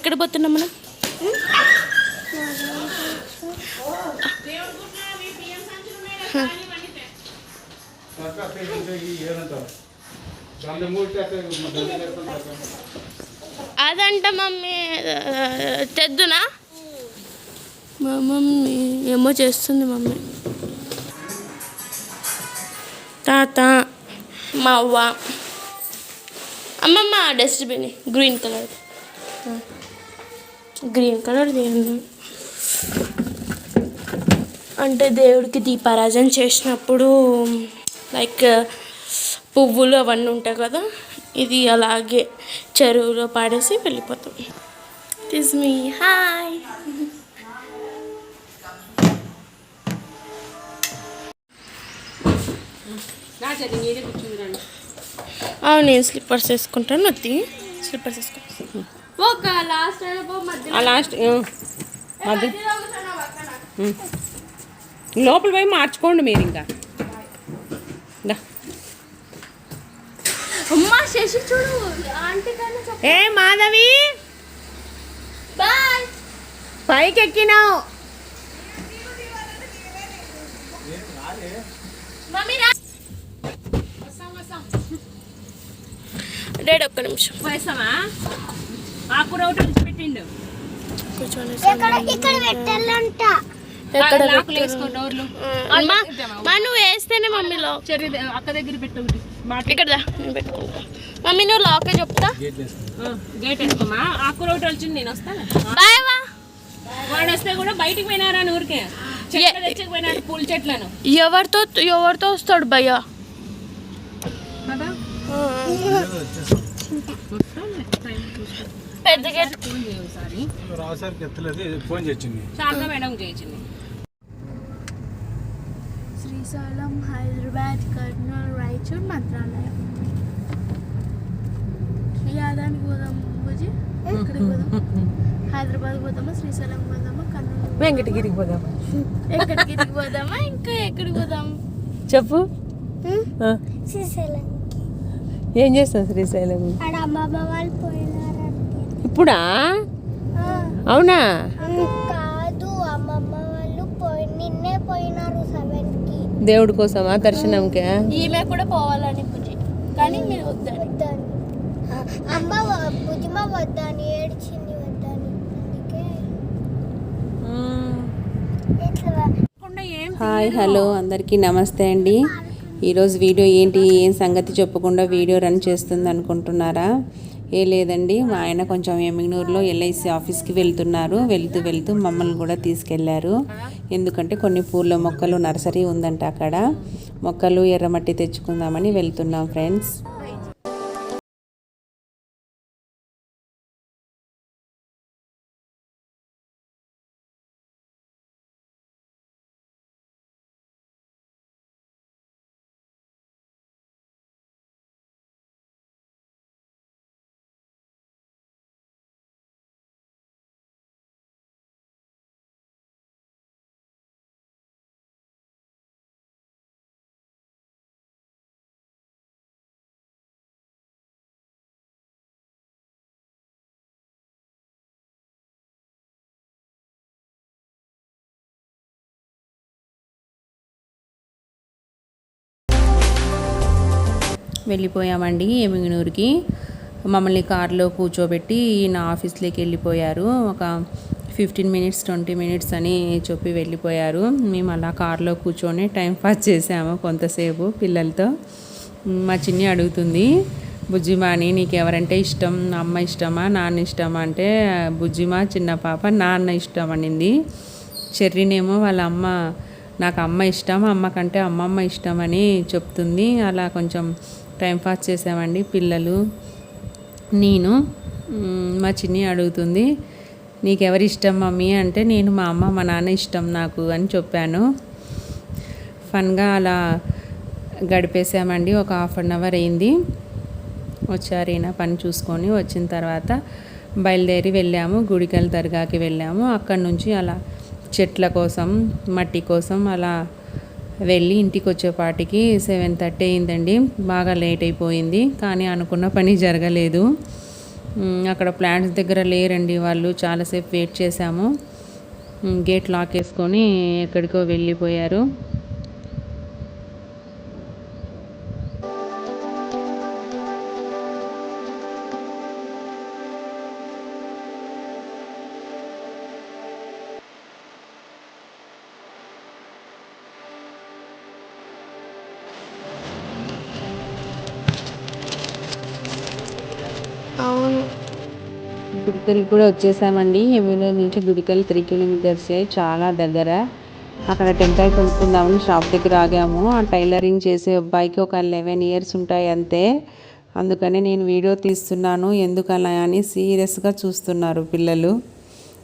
ఎక్కడ పోతున్నాం మనం? అదంట మమ్మీ తెద్దునా? మా మమ్మీ ఏమో చేస్తుంది మమ్మీ. తాత మా అవ్వ. అమ్మమ్మ dustbin green colour green colour తీయండి అంటే దేవుడికి దీపారాజన చేసినప్పుడు లైక్ పువ్వులు అవన్నీ ఉంటాయి కదా ఇది అలాగే చెరువులో పాడేసి వెళ్ళిపోతాం. ఇస్ మీ హాయ్ అవును నేను స్లిప్పర్స్ వేసుకుంటాను వద్ది స్లిప్పర్స్ వేసుకుంటాను ఒక లాస్ట్ ఆ లాస్ట్ మధ్య లోపల పోయి మార్చుకోండి మీరు ఇంకా. అమ్మా శశి చూడు ఆంటీ కన్నా చెప్పు. ఏ మాధవి? బాయ్. పైకి ఎక్కినావు మమ్మీ రా. డాడీ ఒక్క నిమిషం. వేసామా ఆకుర ఒకటి పెట్టిండు కూర్చొని ఇక్కడ ఇక్కడ పెట్టాలంట ఎక్కడ లాకులు వేసుకో డోర్లు. అమ్మా మా నువ్వు వేస్తేనే మమ్మీలో అక్క దగ్గర పెట్టు ఇక్కడ పెట్టుకుంటా మమ్మీ నువ్వు లాకే చెప్తా. గేట్ వేసుకోమా ఆకుర ఒకటి వచ్చింది నేను వస్తాను బాయ్ వా వాడు వస్తే కూడా బయటికి పోయినారా అని ఊరికే. పూల చెట్లను. ఎవరితో ఎవరితో వస్తాడు భయ్య? రాసారికి ఎత్తలేదు ఫోన్ చేసింది. శారదా మేడం శ్రీశైలం హైదరాబాద్ కర్నూలు రాయచూర్ మంత్రాలయం. యాదానికి పోదాం బుజి ఎక్కడికి పోదాం? హైదరాబాద్ పోదామా శ్రీశైలం పోదామా కర్నూలు వెంకటగిరికి పోదాం ఎక్కడికి పోదామా? ఇంకా ఎక్కడికి పోదాం? చెప్పు. శ్రీశైలం. ఏం చేస్తాం శ్రీశైలం? అమ్మమ్మ వాళ్ళు పోయినారంటే. ఇప్పుడా? ఆ, అవునా? కాదు అమ్మమ్మ వాళ్ళు పోయి నిన్నే పోయినారు సెవెన్కి దేవుడి కోసమా? దర్శనంకే? ఈమె కూడా పోవాలని కానీ మీరు వద్దని. అమ్మ వద్దని ఏడ్చింది వద్దని. హాయ్ హలో అందరికీ నమస్తే అండి. ఈరోజు వీడియో ఏంటి ఏం సంగతి చెప్పకుండా వీడియో రన్ చేస్తుంది అనుకుంటున్నారా? ఏ లేదండి. మా ఆయన కొంచెం ఎమ్మిగ్నూరులో ఎల్ఐసి ఆఫీస్కి వెళ్తున్నారు. వెళ్తూ వెళ్తూ మమ్మల్ని కూడా తీసుకెళ్ళారు. ఎందుకంటే కొన్ని పూల మొక్కలు నర్సరీ ఉందంట అక్కడ. మొక్కలు ఎర్రమట్టి తెచ్చుకుందామని వెళ్తున్నాం ఫ్రెండ్స్. వెళ్ళిపోయామండి ఏమిగనూరుకి. మమ్మల్ని కారులో కూర్చోబెట్టి నా ఆఫీస్లోకి వెళ్ళిపోయారు. ఒక ఫిఫ్టీన్ మినిట్స్ ట్వంటీ మినిట్స్ అని చెప్పి వెళ్ళిపోయారు. మేము అలా కారులో కూర్చొని టైం పాస్ చేసాము కొంతసేపు పిల్లలతో. మా చిన్ని అడుగుతుంది బుజ్జిమాని నీకు ఎవరంటే ఇష్టం? అమ్మ ఇష్టమా? నాన్న ఇష్టమా? అంటే బుజ్జిమా చిన్న పాప నాన్న ఇష్టం అనింది. చెర్రీనేమో వాళ్ళ అమ్మ నాకు అమ్మ ఇష్టం అమ్మ కంటే అమ్మమ్మ ఇష్టం అని చెప్తుంది. అలా కొంచెం టైం పాస్ చేసామండి పిల్లలు. నేను మా చిన్ని అడుగుతుంది నీకెవరి ఇష్టం మమ్మీ? అంటే నేను మా అమ్మ మా నాన్న ఇష్టం నాకు అని చెప్పాను. ఫన్గా అలా గడిపేసామండి ఒక హాఫ్ అన్ అవర్ అయింది. వచ్చారైనా పని చూసుకొని వచ్చిన తర్వాత బయలుదేరి వెళ్ళాము గుడికల్ దర్గాకి వెళ్ళాము. అక్కడి నుంచి అలా చెట్ల కోసం మట్టి కోసం అలా వెళ్ళి ఇంటికి వచ్చేపాటికి సెవెన్ థర్టీ అయిందండి. బాగా లేట్ అయిపోయింది. కానీ అనుకున్న పని జరగలేదు. అక్కడ ప్లాంట్స్ దగ్గర లేరండి వాళ్ళు. చాలాసేపు వెయిట్ చేశాము. గేట్ లాక్ వేసుకొని ఎక్కడికో వెళ్ళిపోయారు. అవును. గుడికల్ కూడా వచ్చేసామండి. ఎమ్మెల్యే నుంచి గుడికల్ త్రీ కిలోమీటర్స్ చాలా దగ్గర అక్కడ టెంకాయ కొనుక్కుందామని షాప్ దగ్గర ఆగాము. ఆ టైలరింగ్ చేసే అబ్బాయికి ఒక లెవెన్ ఇయర్స్ ఉంటాయి అంతే. అందుకని నేను వీడియో తీస్తున్నాను. ఎందుకలా అని సీరియస్గా చూస్తున్నారు పిల్లలు.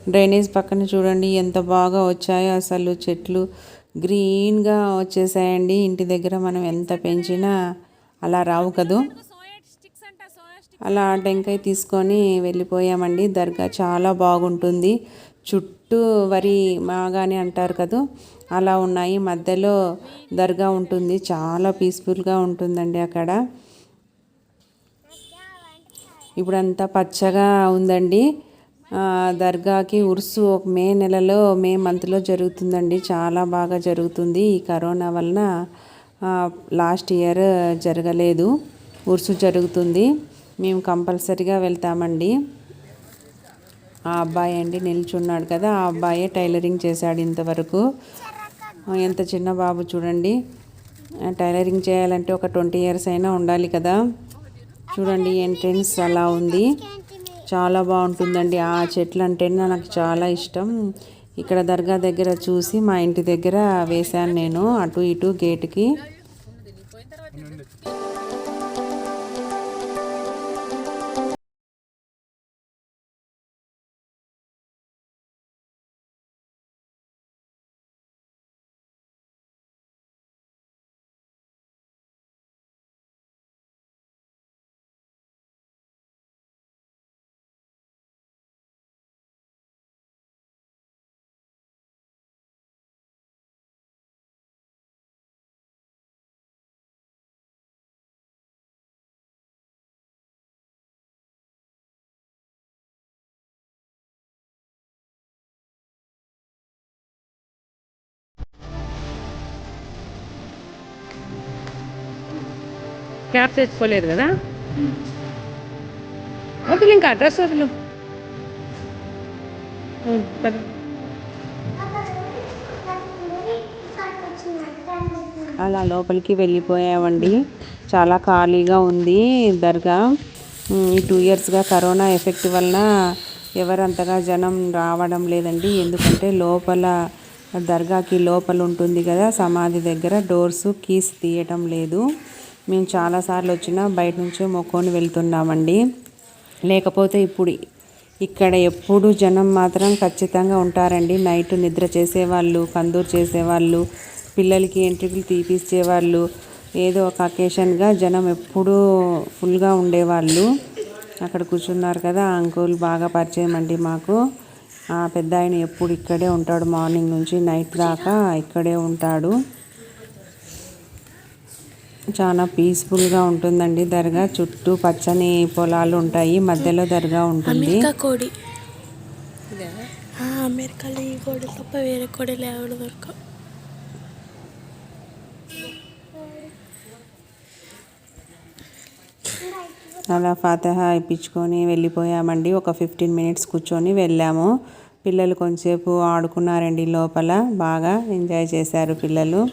డ్రైనేజ్ పక్కన చూడండి ఎంత బాగా వచ్చాయో అసలు చెట్లు గ్రీన్గా వచ్చేసాయండి. ఇంటి దగ్గర మనం ఎంత పెంచినా అలా రావు కదూ. అలా టెంకాయ తీసుకొని వెళ్ళిపోయామండి. దర్గా చాలా బాగుంటుంది. చుట్టూ వరి మాగాని అంటారు కదా అలా ఉన్నాయి. మధ్యలో దర్గా ఉంటుంది. చాలా పీస్ఫుల్గా ఉంటుందండి అక్కడ. ఇప్పుడంతా పచ్చగా ఉందండి. దర్గాకి ఉరుసు ఒక మే నెలలో మే మంత్లో జరుగుతుందండి. చాలా బాగా జరుగుతుంది. ఈ కరోనా వలన లాస్ట్ ఇయర్ జరగలేదు. ఉరుసు జరుగుతుంది. మేము కంపల్సరీగా వెళ్తామండి. ఆ అబ్బాయి అండి నిల్చున్నాడు కదా ఆ అబ్బాయే టైలరింగ్ చేశాడు ఇంతవరకు. ఎంత చిన్న బాబు చూడండి. టైలరింగ్ చేయాలంటే ఒక ట్వంటీ ఇయర్స్ అయినా ఉండాలి కదా. చూడండి ఎంట్రెన్స్ అలా ఉంది. చాలా బాగుంటుందండి. ఆ చెట్లు అంటేనే నాకు చాలా ఇష్టం. ఇక్కడ దర్గా దగ్గర చూసి మా ఇంటి దగ్గర వేశాను నేను అటు ఇటు గేటుకి. క్యాప్ తెచ్చుకోలేదు కదా? వదిలు ఇంకా అడ్రస్ వదిలు అలా లోపలికి వెళ్ళిపోయామండి. చాలా ఖాళీగా ఉంది దర్గా ఈ టూ ఇయర్స్గా కరోనా ఎఫెక్ట్ వలన ఎవరంతగా జనం రావడం లేదండి. ఎందుకంటే లోపల దర్గాకి లోపల ఉంటుంది కదా సమాధి దగ్గర డోర్స్ కీస్ తీయటం లేదు. మేము చాలాసార్లు వచ్చినా బయట నుంచి మొక్కొని వెళ్తున్నామండి. లేకపోతే ఇప్పుడు ఇక్కడ ఎప్పుడు జనం మాత్రం ఖచ్చితంగా ఉంటారండి. నైట్ నిద్ర చేసేవాళ్ళు కందూరు చేసేవాళ్ళు పిల్లలకి ఎంట్రుకలు తీపిచ్చేవాళ్ళు ఏదో ఒక అకేషన్గా జనం ఎప్పుడూ ఫుల్గా ఉండేవాళ్ళు. అక్కడ కూర్చున్నారు కదా అంకుల్ బాగా పరిచయం అండి మాకు. ఆ పెద్ద ఆయన ఎప్పుడు ఇక్కడే ఉంటాడు మార్నింగ్ నుంచి నైట్ దాకా ఇక్కడే ఉంటాడు. చాలా పీస్ఫుల్గా ఉంటుందండి. దర్గా చుట్టూ పచ్చని పొలాలు ఉంటాయి. మధ్యలో దర్గా ఉంటుంది. అమెరికా కోడి. ఆ, అమెరికాలో ఈ కోడి తప్ప వేరే కోడి లేవడ దొరకవు అలా ఫాతిహా ఇప్పించుకొని వెళ్ళిపోయామండి. ఒక ఫిఫ్టీన్ మినిట్స్ కూర్చొని వెళ్ళాము. పిల్లలు కొంచెంసేపు ఆడుకున్నారండి లోపల. బాగా ఎంజాయ్ చేశారు పిల్లలు.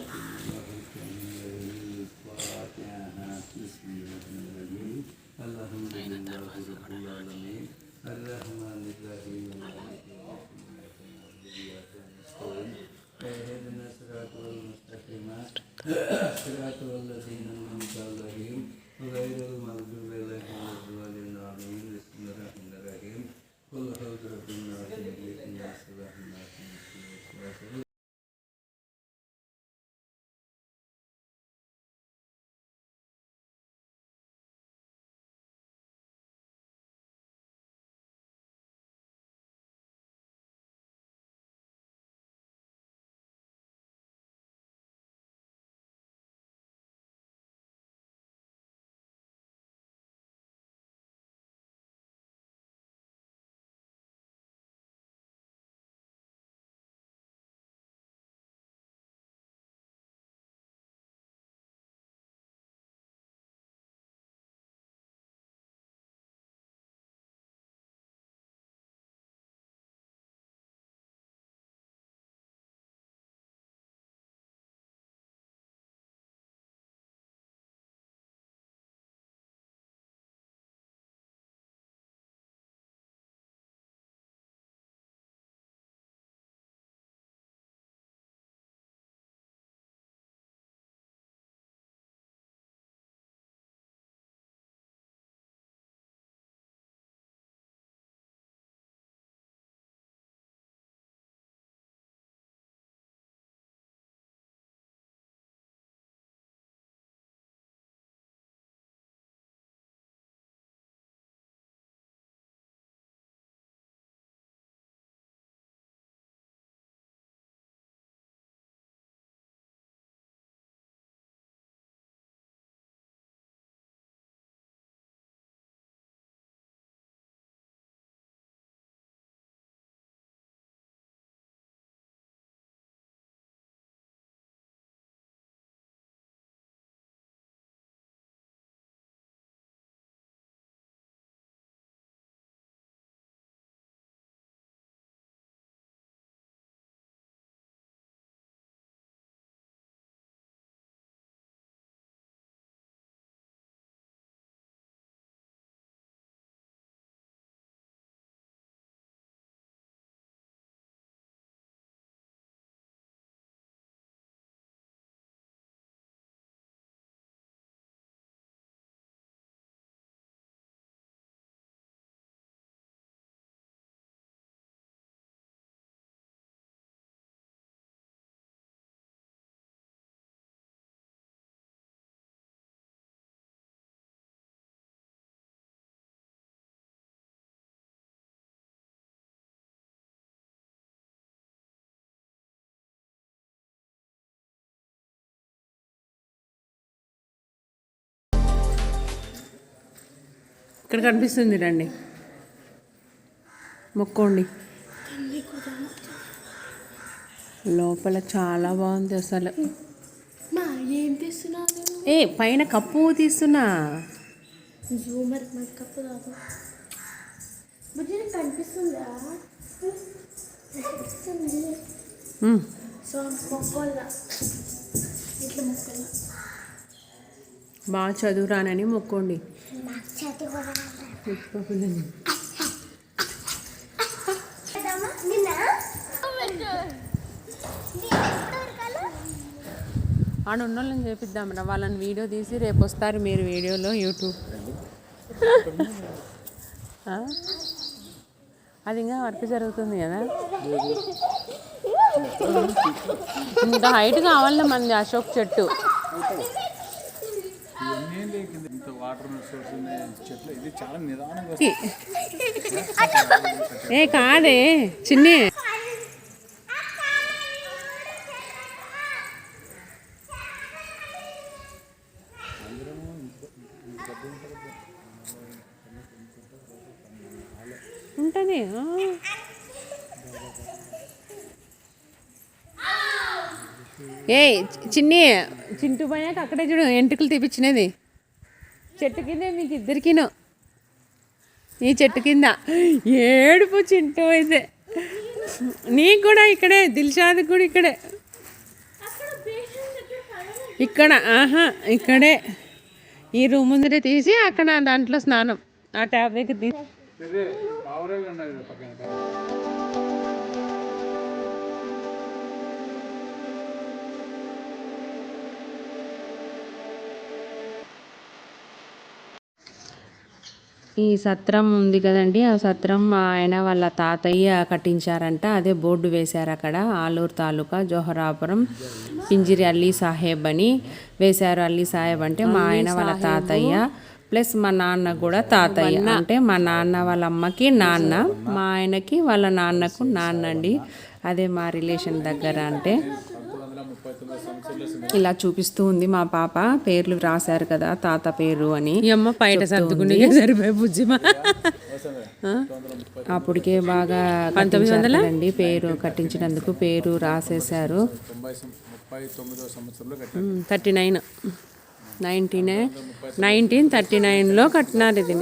ఇక్కడ కనిపిస్తుంది రండి. మొక్కోండి. లోపల చాలా బాగుంది అసలు. ఏం పైన కప్పు తీస్తున్నా. కనిపిస్తుందా కనిపిస్తుంది మ్, సో మొక్కల ఇట్లా మొక్కల బాగా చదువురానని మొక్కోండి? ఆడ ఉన్న వాళ్ళని చేపిద్దాం రా వాళ్ళని వీడియో తీసి రేపు వస్తారు మీరు వీడియోలో యూట్యూబ్? అది ఇంకా వర్క్ జరుగుతుంది కదా? ఇంత హైట్ కావాలన్నా మంది అశోక్ చెట్టు. వాటర్ సోర్స్ చెట్లు. ఇది చాలా నిదానంగా ఏ కాదే చిన్ని. ఉంటుంది ఏ చిన్ని చింటూ పోయాక అక్కడే చూడు ఎంటుకలు తీపిచ్చినది. చెట్టు కింద మీకు ఇద్దరికినో. ఈ చెట్టు కింద. ఏడుపు చింటూ అయితే. నీకు కూడా ఇక్కడే దిల్షాద్ కూడా ఇక్కడే. ఇక్కడ ఆహా ఇక్కడే. ఈ రూమ్ ముందరే తీసి అక్కడ దాంట్లో స్నానం. ఆ ట్యాబ్ దగ్గర తీసి ఈ సత్రం ఉంది కదండి. ఆ సత్రం మా ఆయన వాళ్ళ తాతయ్య కట్టించారంట. అదే బోర్డు వేశారు అక్కడ. ఆలూరు తాలూకా జోహరాపురం పింజిరి అల్లీ సాహెబ్ అని వేశారు అల్లీ సాహెబ్ అంటే మా ఆయన వాళ్ళ తాతయ్య. ప్లస్ మా నాన్న కూడా తాతయ్య. అంటే మా నాన్న వాళ్ళ అమ్మకి నాన్న మా ఆయనకి వాళ్ళ నాన్నకు నాన్న అండి అదే మా రిలేషన్ దగ్గర అంటే. ఇలా చూపిస్తూ ఉంది మా పాప. పేర్లు రాశారు కదా తాత పేరు అని అమ్మ బయట సర్దుకునే సరిపోయి బుజ్జిమా అప్పటికే బాగా పంతొమ్మిది పేరు కట్టించినందుకు పేరు రాసేశారు. Thirty nine. Nineteen? Nineteen thirty నైన్లో కట్టినారు ఇది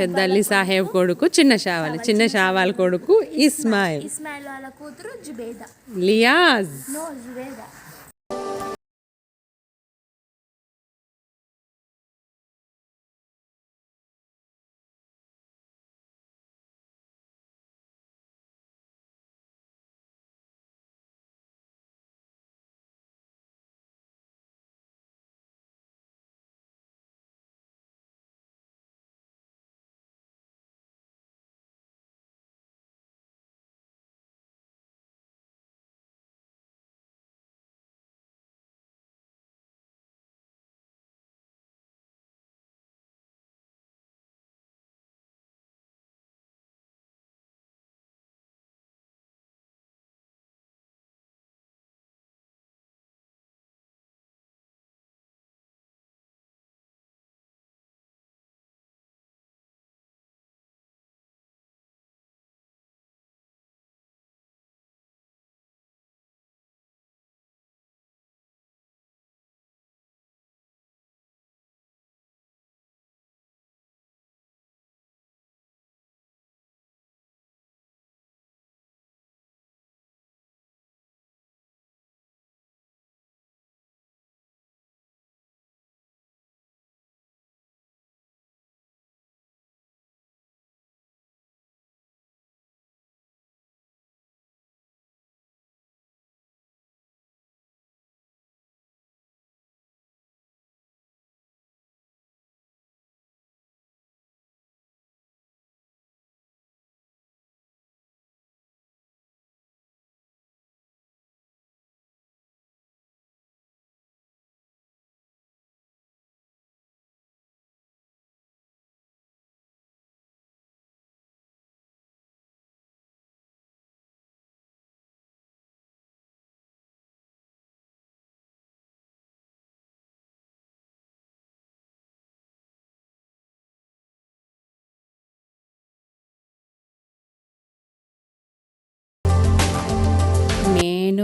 పెద్ద అల్లి సాహెబ్ కొడుకు చిన్న షావాలి చిన్న షావాల్ కొడుకు ఇస్మాయిల్. ఇస్మాయిల్ వాళ్ళ కూతురు జుబేదా. లియాజ్. నో జుబేదా.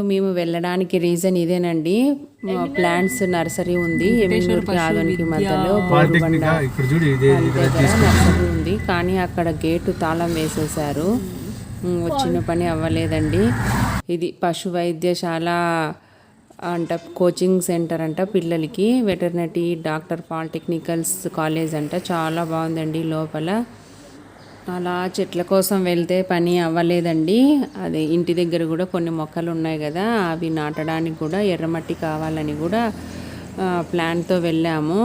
మేము వెళ్ళడానికి రీజన్ ఇదేనండి. ప్లాంట్స్ నర్సరీ ఉంది. ఆదోనికి మధ్యలో నర్సరీ ఉంది. కానీ అక్కడ గేటు తాళం వేసేసారు ఉమ్, వచ్చిన పని అవ్వలేదండి. ఇది పశు వైద్యశాల అంట కోచింగ్ సెంటర్ అంట పిల్లలకి. వెటర్నరీ డాక్టర్ పాలిటెక్నికల్స్ కాలేజ్ అంట. చాలా బాగుందండి లోపల. అలా చెట్ల కోసం వెళ్తే పని అవ్వలేదండి. అది ఇంటి దగ్గర కూడా కొన్ని మొక్కలు ఉన్నాయి కదా అవి నాటడానికి కూడా ఎర్రమట్టి కావాలని కూడా ప్లాన్తో వెళ్ళాము.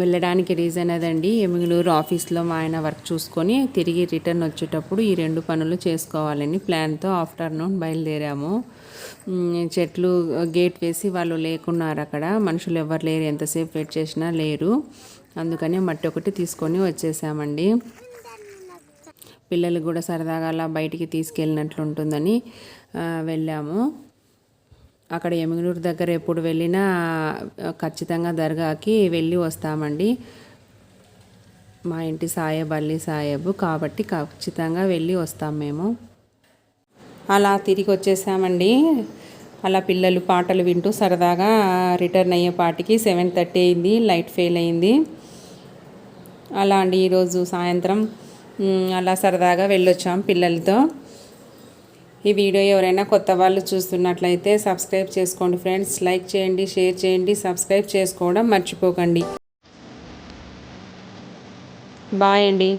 వెళ్ళడానికి రీజన్ అదండి ఎమిగలూరు ఆఫీస్లో మా ఆయన వర్క్ చూసుకొని తిరిగి రిటర్న్ వచ్చేటప్పుడు ఈ రెండు పనులు చేసుకోవాలని ప్లాన్తో ఆఫ్టర్నూన్ బయలుదేరాము. చెట్లు గేట్ వేసి వాళ్ళు లేకున్నారు అక్కడ. మనుషులు ఎవరు లేరు ఎంతసేపు వెయిట్ చేసినా లేరు. అందుకని మట్టి ఒకటి తీసుకొని వచ్చేసామండి. పిల్లలు కూడా సరదాగా అలా బయటికి తీసుకెళ్ళినట్లు ఉంటుందని వెళ్ళాము. అక్కడ ఎమిగనూరు దగ్గర ఎప్పుడు వెళ్ళినా ఖచ్చితంగా దర్గాకి వెళ్ళి వస్తామండి. మా ఇంటి సాయబ్ అల్లి సాహెబ్ కాబట్టి ఖచ్చితంగా వెళ్ళి వస్తాం మేము. అలా తిరిగి వచ్చేసామండి. అలా పిల్లలు పాటలు వింటూ సరదాగా రిటర్న్ అయ్యే పాటికి సెవెన్ థర్టీ అయింది లైట్ ఫెయిల్ అయింది. అలా అండి ఈరోజు సాయంత్రం. అలా సరదాగా వెళ్ళొచ్చాం పిల్లలతో. ఈ వీడియో ఎవరైనా కొత్త వాళ్ళు చూస్తున్నట్లయితే సబ్స్క్రైబ్ చేసుకోండి ఫ్రెండ్స్. లైక్ చేయండి షేర్ చేయండి సబ్స్క్రైబ్ చేసుకోవడం మర్చిపోకండి. బాయ్ అండి.